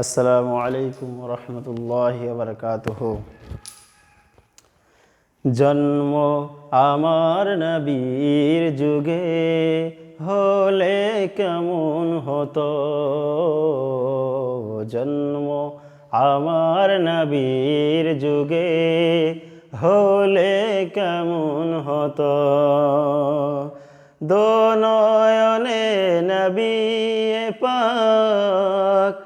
আসসালামু আলাইকুম রহমতুল্লাহ বারকাতুহ। জন্ম আমার নবীর যুগে হলে কেমন হতো? জন্ম আমার নবীর যুগে হলে কেমন হতো? দোনয়নে নবী পাক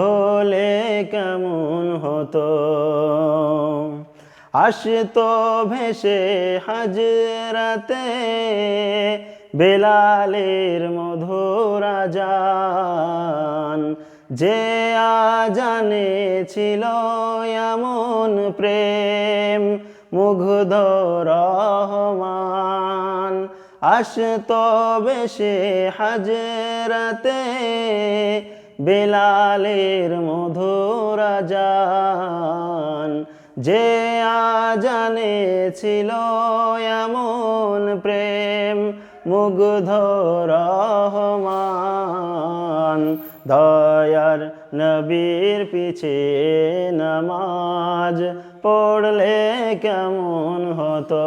হলে কেমন হতো? আসতো ভেসে হাজরাতে বেলালের মধুরা যান যে আজানে ছিল এমন প্রেম, মুগ্ধ রহমান। আসতো বেশে হাজরাতে বেলালের মধুরা যান যে আজানে ছিল এমন প্রেম মুগ্ধ রহমান। দয়ার নবীর পিছে নামাজ পড়লে কেমন হতো?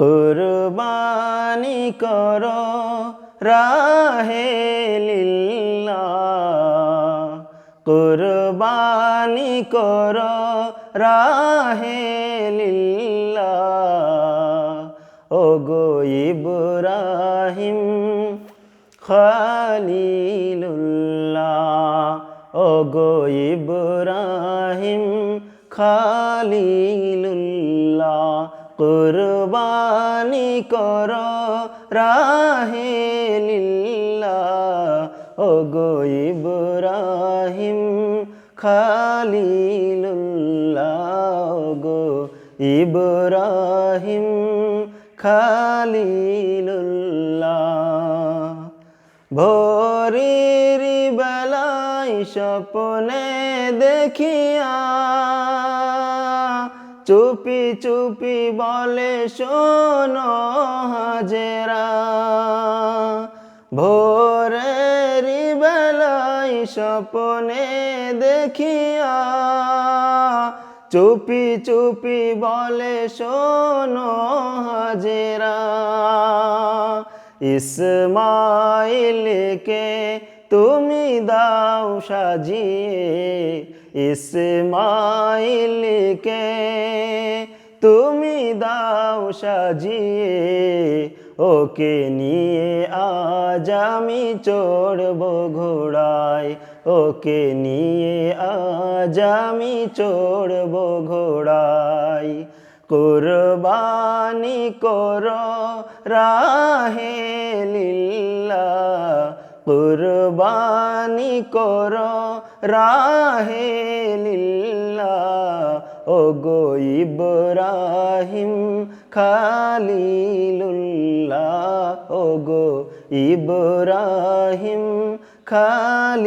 কুরবানি কর রাহে লিল্লাহ। কুরবানি কর রাহে লিল্লাহ। ও গো ইব্রাহিম খালিলুল্লাহ। ও গো ইব্রাহিম খালিলুল্লাহ। কুরবানি কর, রাহে লিল্লাহ। ও গো ইব্রাহিম খালিলুল্লাহ ও গো ইব্রাহিম খালিলুল্লাহ। ভোরের বেলায় স্বপ্নে দেখিয়া চুপি চুপি বলে, শোনো হাজেরা, ভোরের বেলায় স্বপ্নে দেখিয়া চুপি চুপি বলে, শোনো হাজেরা, ইসমাইলকে তুমি দাও সাজিয়ে ইসমাইলকে তুমি দাও সাজিয়ে, ওকে নিয়ে আজ আমি চড়ব ঘোড়ায়, ওকে নিয়ে আজ আমি চড়ব ঘোড়ায়। কুরবানি কর রাহে লিল্লাহ কুরবানি কর রাহে লিল্লা ও গো ইব্রাহিম খালিলুল্লাহ। ও গো ইব্রাহিম খালিলুল্লাহ।